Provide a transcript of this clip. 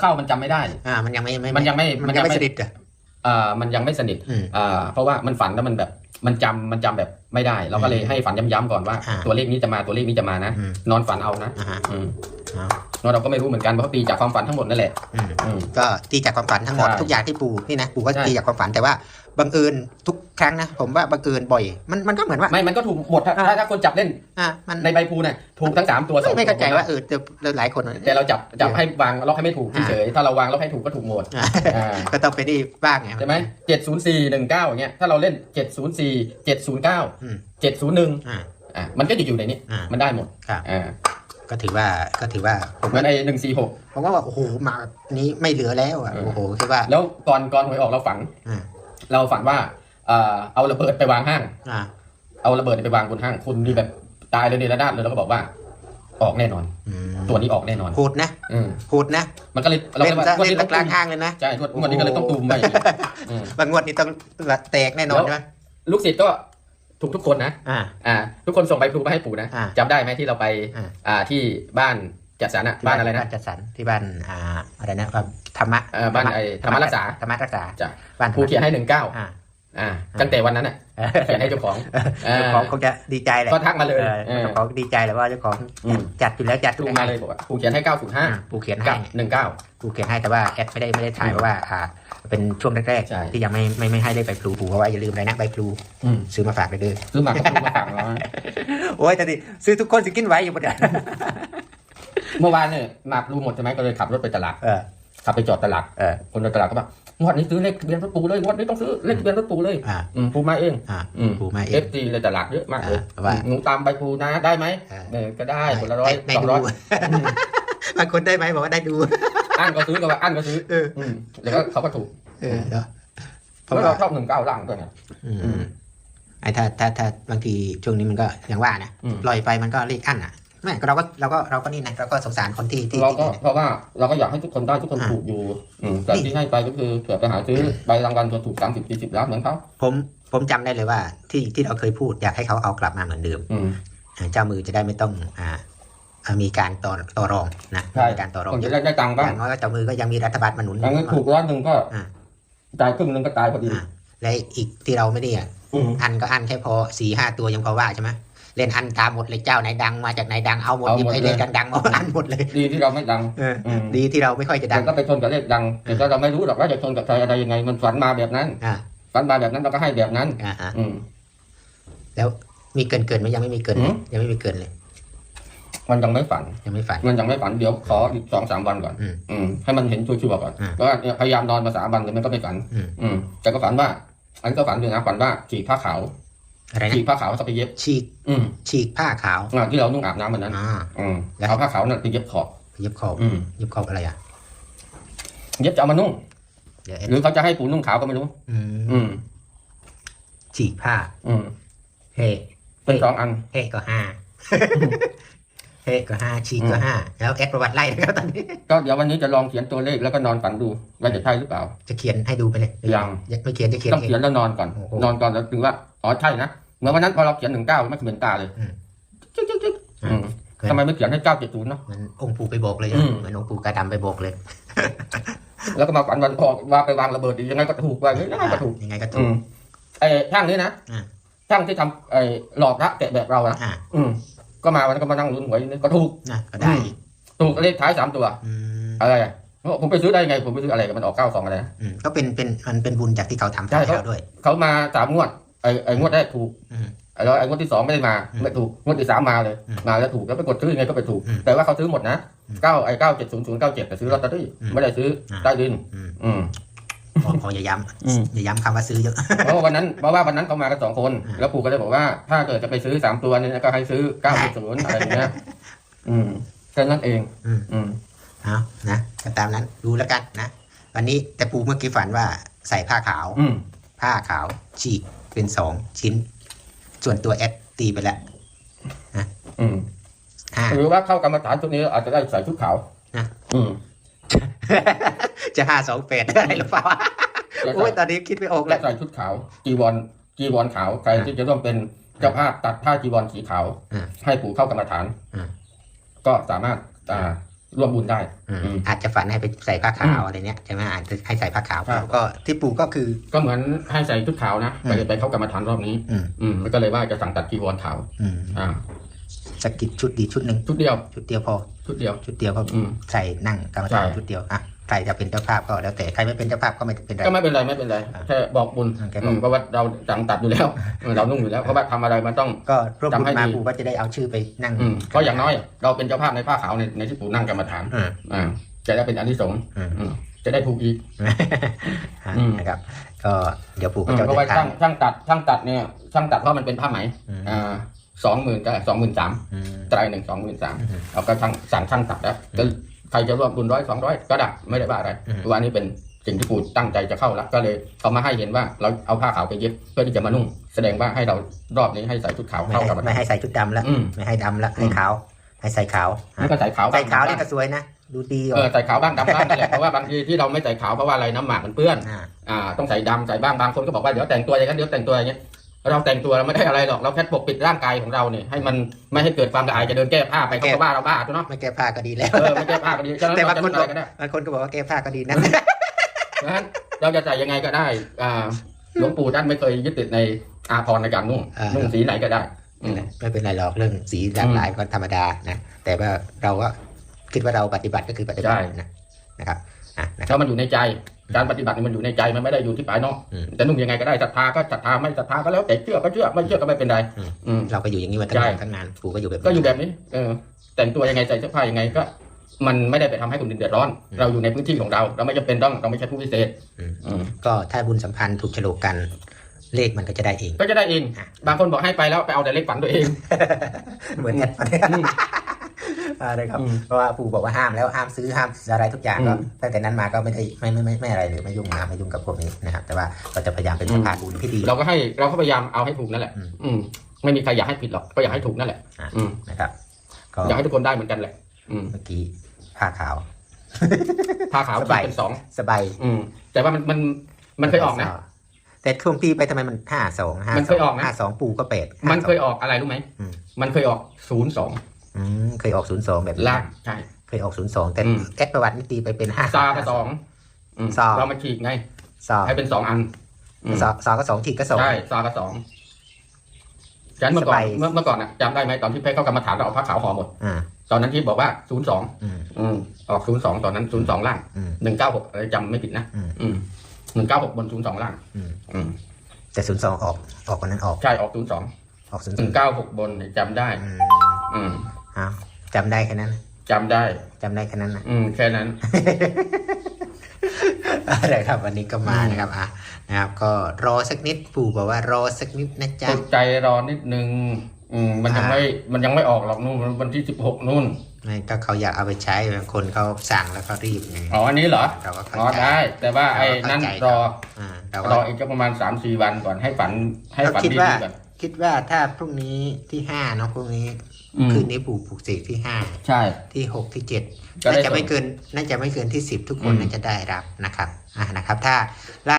เข้าๆมันจำไม่ได้ อ่า มันยังไม่มันยังไม่มันยังไม่มันยังไม่สนิทอะอ่ามันยังไม่สนิทอืมอ่าเพราะว่ามันฝันแล้วมันแบบมันจำมันจำแบบไม่ได้ เราก็เลยให้ฝันย้ำๆก่อนว่า อ่าตัวเลขนี้จะมาตัวเลขนี้จะมานะ อืม นอนฝันเอานะอ่าฮะอืมอ๋อแล้วเราก็ไม่รู้เหมือนกันเพราะตีจากความฝันทั้งหมดนั่นแหละอืม อืม ก็ตีจากความฝันทั้งหมดใช่ทุกอย่างที่ปู่นี่นะปู่ก็ใช่ตีจากความฝันแต่ว่า บังเอิญทุกครั้งนะผมว่าบังเอิญบ่อย มันมันก็เหมือนว่า ไม่ มันก็ถูกหมดถ้าอ่าถ้าถ้าคนจับเล่นอ่ามันในใบพลูเนี่ยถูกทั้งสามตัวสอไม่งไม่เข้าใจตัวว่าเออจะหลายคนแต่เราจับจับให้วางล็อกให้ไม่ถูกอ่าเฉยๆถ้าเราวางล็อกให้ถูกก็ถูกหมดอ่าอ่าก็ต้องไปนี่บ้างไงใช่ไหมเจ็ดศูนย์สี่หนึ่งเก้าอย่างเงี้ยถ้าเราเล่นเจ็ดศูนย์สี่เจ็ดศูนย์เก้าอืมเจ็ดศูนย์หนึ่งอ่าอ่ามันก็จะอยู่ในนี้อ่ามันได้หมดครับอ่าก็ถือว่าก็ถือว่าผมเหมือนไอ้หนึ่งสี่หกผมว่าโอ้โหมาแบบนี้ไม่เหลือแล้วอะเออโอ้โหคือว่า แล้วก่อนก่อนหวยออกเราฝันอ่า เราฝันว่าเอ่อเอาระเบิดไปวางห้าง อ่า เอาระเบิดไปวางบนห้างคุณนี่แบบตายเลยในระนาดเลยแล้วก็บอกว่า ออกแน่นอน อืมตัวนี้ออกแน่นอนพูดนะอืมพูดนะ มันก็เลยเราเล่ก็นว่าซะงวดเล่นนี้ต้องกลางตุ้มห้างเลยนะ ใช่งวดงวดนี้ก็เลยต้องตูมไปอย่างเงี้ยอืม บางงวดนี้ต้องแตกแน่นอนใช่ไหมลูกศิษย์ก็ถูกทุกคนนะอ่า อ่า ทุกคนส่งใบพลูมาให้ปู่นะอ่าจำได้ไหมที่เราไปอ่า อ่าที่บ้าน จัดสรรอะบ้านอะไรนะบ้านจัดสรรที่บ้านอ่าอะไรนะความธรรมะเอ่อบ้านไอ้ธรรมรักษาธรรมะรักษาจ้ะบ้านปู่เขียนให้หนึ่งเก้าอ่าอ่าตั้งแต่วันนั้นอะเขียนให้เจ้าของอ่าเจ้าของคงจะดีใจแหละก็ทักมาเลยเออเออเจ้าของดีใจแหละว่าเจ้าของอืมจัดอยู่แล้วจัดดูมาเลยบอกว่าปู่เขียนให้เก้าศูนย์ห้าอ่าปู่เขียนให้กับหนึ่งเก้าปู่เขียนให้แต่ว่าแอดไม่ได้ไม่ได้ถ่ายเพราะว่าอ่าเป็นช่วงแรกใช่ๆที่ยังไม่ไม่ไม่ให้ได้ใบพลูปู่เพราะว่าอย่าลืมเลยนะใบพลูซื้อมาฝากเลยเด้อซื้อมาก็ซื้อมาฝากเราโอ้ยแต่ดิซื้อทุกคนสิกินไว้อยู่บนเดือน เมื่อวานเนี่ยมารู้หมดใช่ไหมก็เลยขับรถไปตลาดเออขับไปจอดตลาดเออ คนในตลาดก็บอกงวดนี้ซื้อเลขทะเบียนรถปู่เลยงวดนี้ต้องซื้อเลขทะเบียนรถปู่เลยอ่า อืมปู่มาเองอ่าอืมปู่มาเอเอง ฟซีในตลาดเยอะมากเลยอ่าว่าหนูตามใบปู่นะได้ไหมอ่า เออก็ได้คนละร้อยได้สองดูร้อยบางคนได้ไหมบอกว่าได้ดู อันก็ซื้อก็ว่าอันก็ซื้อเออ อืมแล้วก็เขาก็ถูกเออเนาะเพเพราะราะว่าเราชอบหนึ่งเก้าล่างด้วยไงอืมอืมไอ้ถ้าถ้าถ้าบางทีช่วงนี้มันก็อย่างว่านะอืม ปล่อยไปมันก็เลขอั้นอะ ไม่ก็เราก็เราก็เราก็นี่นะเราก็สงสารคนที่ที่เราก็ที่เพราะว่าเราก็อยากให้ทุกคนได้ทุกคนอ่าถูกอยู่อืมแต่นี่ที่ให้ไปก็คือเผื่อไปหาซื้อใบรางวัลตัวถูกสามสิบสี่สิบล้านเหมือนเขาผมผมจำได้เลยว่า ที่ที่เราเคยพูดอยากให้เขาเอากลับมาเหมือนเดิมอืมอ่าเจ้ามือจะได้ไม่ต้องอ่าอ่ามีการต่อต่อรองนะใช่มีการต่อรองคนอจะย่างได้ได้ตังค์บ้างน้อยก็เจ้ามือก็ยังมีรัฐบาลมาหนุนอันนั้นถูกร้อยหนึ่งก็อ่าจ่ายครึ่งหนึ่งก็ตายพอดีอ่าและอีกที่เราไม่ได้อะอืมอันก็อันแค่พอสี่ห้าตัวยังพอว่าใช่ไหม เล่นอันตามหมดเลยเจ้าไหนดังมาจากไหนดังเอาหมดเอาหมดไอ้เลยเล่นดังๆเอาอันหมดเลยดีที่เราไม่ดังเอออืมดีที่เราไม่ค่อยจะดัเดี๋ยงวก็ไปชนกับเลขดังแต่ถ้าเราไม่รู้หรอกว่าจะชนกับใครอะไรยังไง มันฝันมาแบบนั้นอ่า ฝันมาแบบนั้นเราก็ให้แบบนั้น อ่าฮะอืม แล้วมีเกินเกินไหมยังไม่มีเกินเลยหืม ยังไม่มีเกินเลยมันยังไม่ฝัน ยังไม่ฝัน มันยังไม่ฝันเดี๋ยวขออีกสองสามวันก่อน อืม อืมให้มันเห็นชัวร์ๆก่อนอ่าว่าเนี่ยพยายามนอนมาสามวันเลยมันก็ไม่ฝันอืม อืมแต่ก็ฝันว่า อันนก็ฝันด้วยนะฝันว่าฉีกผ้าขาว อะไรนะฉีกผ้าขาวจะไปเย็บ ฉีกอืมฉีกผ้าขาวอ่าที่เรานุ่งอาบน้ำวันนั้นอ่า อืมแล้ว เอาผ้าขาวนั่นไปเย็บขอบ เย็บขอบอืม เย็บขอบอะไรอะเย็บจะเอามานุ่ง เดี๋ยวหรือเขาจะให้ปูนุ่งขาวก็ไม่รู้ อืมอืม ฉีกผ้า อืมเฮ้เป็นสองอัน เฮ้ก็ห้าเฮ้ก็ห้าฉีกก็ห้าแล้วแอดประวัติไล่นะครับตอนนี้ ก็เดี๋ยววันนี้จะลองเขียนตัวเลขแล้วก็นอนฝันดูว่าจะใช่หรือเปล่า จะเขียนให้ดูไปเลยยัง ไม่เขียนจะเขียนต้องเองเขียนแล้วนอนก่อน โอ้โห นอนก่อนแล้วถึงว่า อ๋อใช่นะเหมือนวันนั้นพอเราเขียนหนึ่งเก้าไม่เหมือนตาเลยอืมจิ๊กจิ๊กจิ๊กอือืมมทำไมไม่เขียนให้เก้าเจ็ดศูนย์เนาะ เหมือนองค์ปู่ไปโบกเลยอืม เหมือนองค์ปู่กาดำไปโบกเลยแล้วก็มาฝันวันออกว่าไปวางระเบิดอีกยังไงก็ถูกว่ายังไงก็ถูก ยังไงก็อืถูกมไอ้ช่างนี้นะอ่า ช่างที่ทำไอ้หลอกพระแกะแบบเราอะอ่าอืมก็มาวันนั้นก็มานั่งลุ้นหวยนี่ก็ถูก นะก็ได้อีกถูกเลขท้ายสามตัว อืมอะไรอะผมไปซื้อได้ไง ผมไปซื้ออะไรกับมันออกเก้าสองอะไรนะ อืมก็เป็นเป็นมันเป็นบุญจากที่เขาทำใช่ ให้ครับเราด้วย เขามาสามงวดไอ้ไอ้งวดแรกถูกอืมไอ้แล้วไอ้งวดที่สองไม่ได้มาอืมไม่ถูกงวดที่สามมาเลยอืมมาแล้วถูกแล้วไปกดซื้อยังไงก็ไปถูกอืมแต่ว่าเขาซื้อหมดนะอืมเก้าไอ้เก้าเจ็ดศูนย์ศูนย์เก้าเจ็ดแต่ซื้อลอตเตอรี่อืมไม่ได้ซื้ออ่าใต้ดิน อืมอืมขอขออย่าย้อืมำอย่าย้ำคำว่าซื้อเยอะเพราะว่าวันนั้นเพราะว่าวันนั้นเขามากันสองคนอ่าแล้วปู่ก็เลยบอกว่า ถ้าเกิดจะไปซื้อสามตัวเนี่ยก็ให้ซื้อเก้าเจ็ดศูนย์อะไรอย่างเงี้ยอืมแค่นั้นเอง อืมอืมเอานะก็ตามนั้นดูแล้วกันนะวันนี้แต่ปูเมื่อกี้ฝันว่าใส่ผ้าขาวอืมผ้าขาวฉีก เป็นสองชิ้น ส่วนตัวแอดตีไปแล้วอืมห้าหรือว่าเข้ากรรมฐานชุดนี้อาจจะได้ใส่ชุดขาวนะ อืม จะห้าสองแปดได้หรือเปล่าแล้วโอ้ยตอนนี้คิดไม่ออกแล้แล้ววใส่ชุดขาว จีวรจีวรขาวใครที่จะร่วมเป็นเจ้าภาพตัดผ้าจีวรสีขาว อ่าให้ปู่เข้ากรรมฐาน อ่า ก็สามารถอ่า ร่วมบุญได้อืมอืมอาจจะฝันให้ไปใส่ผ้าขาวอะไรเนี้ยใช่ไหมอาจจะให้ใส่ผ้าขาวครับแล้วก็ที่ปู่ก็คือ ก็เหมือนให้ใส่ชุดขาวนะอืไปมไปเข้ากรรมฐานรอบนี้ อืมอืมแล้วก็เลยว่าจะสั่งตัดจีวรขาวอืมอ่าสกิดชุดดีชุดหนึ่งชุดเดียว ชุดเดียวพอ ชุดเดียว ชุดเดียวก็อืมใส่นั่งกรรมฐานใช่ชุดเดียวอะ ใครจะเป็นเจ้าภาพก็แล้วแต่ใครไม่เป็นเจ้าภาพก็ไม่เป็นไร ก็ไม่เป็นไรไม่เป็นไรอ่าแค่บอกบุญอ่าแค่บอก อืมเพราะว่าเราสั่งตัดอยู่แล้วเออเรานุ่งอยู่แล้วเพราะว่าทำอะไรมันต้อง ก็รวบรวมจำให้มาดี ปู่ก็จะได้เอาชื่อไปนั่งอืมก็อย่างน้อย เราเป็นเจ้าภาพในผ้าขาวในในที่ปู่นั่งกรรมฐานอืมอ่าจะได้เป็นอานิสงส์อืมอืมจะได้ถูกอีกอะอืม นะครับ ก็เดี๋ยวปู่ก็อืมจะเพราะว่าเดินทาช่างงช่างตัดช่างตัดเนี่ยช่างตัดเพราะมันเป็นผ้าไหมอืมอ่าสองหมื่นก็สองหมื่นสามอืม ไตรหนึ่งสองหมื่นสามอืม เราก็ช่างสั่งช่างตัดแล้วก็ ใครจะร่วมบุญร้อยสองร้อยก็ได้ไม่ได้ว่าอะไรอืมเพราะว่านี่เป็นสิ่งที่ปู่ตั้งใจจะเข้าแล้วก็เลยเขามาให้เห็นว่าเราเอาผ้าขาวไปเย็บเพื่อที่จะมานุ่ง แสดงว่าให้เรารอบนี้ให้ใส่ชุดขาวไม่เข้าให้กับไม่ให้ใส่ชุดดำแล้วอืมไม่ให้ดำแล้วอืมให้ขาว ให้ใส่ขาวนี่ก็ใส่ขาวใส่ขาวบ้นี่งก็สวยนะดูดีเออใส่ขาวบ้างดำบ้างนั่นแหละเพราะว่าบางทีที่เราไม่ใส่ขาวเพราะว่าอะไรน้ำหมากมันเปื้อนอ่าอ่าต้องใส่ดำใส่บ้างบางคนก็บอกว่าเดี๋ยวแต่งตัวอย่างนั้นเดี๋ยวแต่งตัวอย่างเงี้ย เราแต่งตัวเราไม่ได้อะไรหรอกเราแค่ปกปิดร่างกายของเราเนี่ยให้มันไม่ให้เกิดความละอายจะเดินแก้ผ้าไปเขาก็ว่าเราบ้าถูกเนาะไม่แก้ผ้าก็ดีแล้วเออไม่แก้ผ้าก็ดีฉะนั้นแต่เราบางจะคนนุ่งบอะอกไรก็ได้บางคนก็บอกว่าแก้ผ้าก็ดีนะเพราะฉะนั้นเราจะใส่ยังไงก็ได้อ่าหลวงปู่ท่านไม่เคยยึดติดในอาภรณ์ในการนุ่งอ่านุ่นุ่งสีไหนก็ได้อืมไม่เป็นไรหรอกเรื่องสีหลากหลายก็ธรรมดานะแต่ว่าเราก็คิดว่าเราปฏิบัติก็คือปฏิบัติใช่นะนะครับอะนะคแล้รับวมันอยู่ในใจ การปฏิบัตินี่มันอยู่ในใจมันไม่ได้อยู่ที่ภายนอกอืมจะนุ่งยังไงก็ได้ศรัทธาก็ศรัทธาไม่ศรัทธาก็แล้วแต่เชื่อก็เชื่อไม่เชื่อก็ไม่เป็นไรอืมอืมเราก็อยู่อย่างนี้มาตั้งใช่นานตั้งนานปู่ก็อยู่แบบนี้ก็อยู่แบบนี้เออแต่งตัวยังไงใส่เสื้อผ้ายังไงก็ มันไม่ได้ไปทำให้คนอื่นเดือดร้อนอืมเราอยู่ในพื้นที่ของเรา เราไม่จำเป็นต้องเราไม่ใช่ผู้พิเศษอืมอืมก็ถ้าบุญสัมพันธ์ถูกโฉลกกันเลขมันก็จะได้เอง ก็จะได้เองอะบางคนบอกให้ไปแล้วไปเอาแต่เลขฝันตัวเอง เหมือนกัน อืมอ่านะครับอืมเพราะว่าปู่บอกว่าห้ามแล้วห้ามซื้อห้ามอะไรทุกอย่างก็อืมตั้งแต่นั้นมาก็ไม่ได้ไม่ไม่ไม่ไม่อะไรเลยไม่ยุ่งนะไม่ยุ่งกับพวกนี้นะครับ แต่ว่าก็จะพยายามเป็นสะพานบุญที่ดี เราก็ให้เราก็พยายามเอาให้ถูกนั่นแหละ อืมอืมไม่มีใครอยากให้ผิดหรอกก็อยากให้ถูกนั่นแหละอะอืมนะครับก็อยากให้ทุกคนได้เหมือนกันแหละอืมเมื่อกี้ผ้าขาวผ้าขาวสขีบาดยเป็นสองสบายอืมแต่ว่ามันมันมันเคยออกนะแต่ช่วงปีไปทำไมมันห้าสองห้ามันเคยออกนะห้าสองปู่ก็เป็ดมันเคยออกอะไรรู้ไหมอืมมันเคยออกศูนย์สอง อืมเคยออกศูนย์สองแบบนี้ล่างใช่ เคยออกศูนย์สองแต่อืม แอดประวัตินี่ตีไปเป็นห้า ซาก็สองอืมซา เรามาฉีกไง สองให้เป็นสองอันอืม สองสองก็สองขีดก็สอง ใช่ซาก็สองฉะนั้นเมื่อก่อนสบาย เมื่อเมื่อก่อนอะจำได้ไหมตอนที่เพชรเข้ากรรมฐานเราเอาผ้าขาวห่อหมด อ่า ตอนนั้นที่บอกว่าศูนย์สองอืมอืมออกศูนย์สองตอนนั้นศูนย์สองล่างอืม หนึ่งเก้าหกอะไรจำไม่ผิดนะอืมอืม หนึ่งเก้าหกบนศูนย์สองล่าง อืม อืมแต่ศูนย์สองออกออกวันนั้นออกใช่ออกศูนย์สองออกศูนย์หนึ่งเก้าหกบนเนี่ยจำได้ อืม อืมอ้าวจำได้แค่นั้นจำได้ จำได้แค่นั้นนะ อืมแค่นั้น อะไรครับวันนี้ก็มานะครับอะนะครับ ก็รอสักนิดปู่บอกว่ารอสักนิดนะจ๊ะ อดใจรอนิดนึง อืมมันยังอ่า ไม่ มันยังไม่ออกหรอกนู่นวันที่สิบหกนู่น ไม่ก็เขาอยากเอาไปใช้บางคนเขาสั่งแล้วเขารีบไง อ๋อ อันนี้เหรอ เราก็เข้าอ๋อใจได้ แต่ว่าไอ้เราก็เข้านั้นใจรออ่าแต่รอว่าอีกสักประมาณสามสี่วันก่อนให้ฝันให้ฝันเราคิดดีว่า ๆก่อน คิดว่าถ้าพรุ่งนี้ที่ห้าเนาะพรุ่งนี้ อืม คืนนี้ปู่ปลูกเสกที่ห้าใช่ ที่หกที่เจ็ดก็ได้น่าจะไม่ส่งเกินน่าจะไม่เกินที่สิบทุกคนอืมน่าจะได้รับนะครับอ่านะครับ ถ้า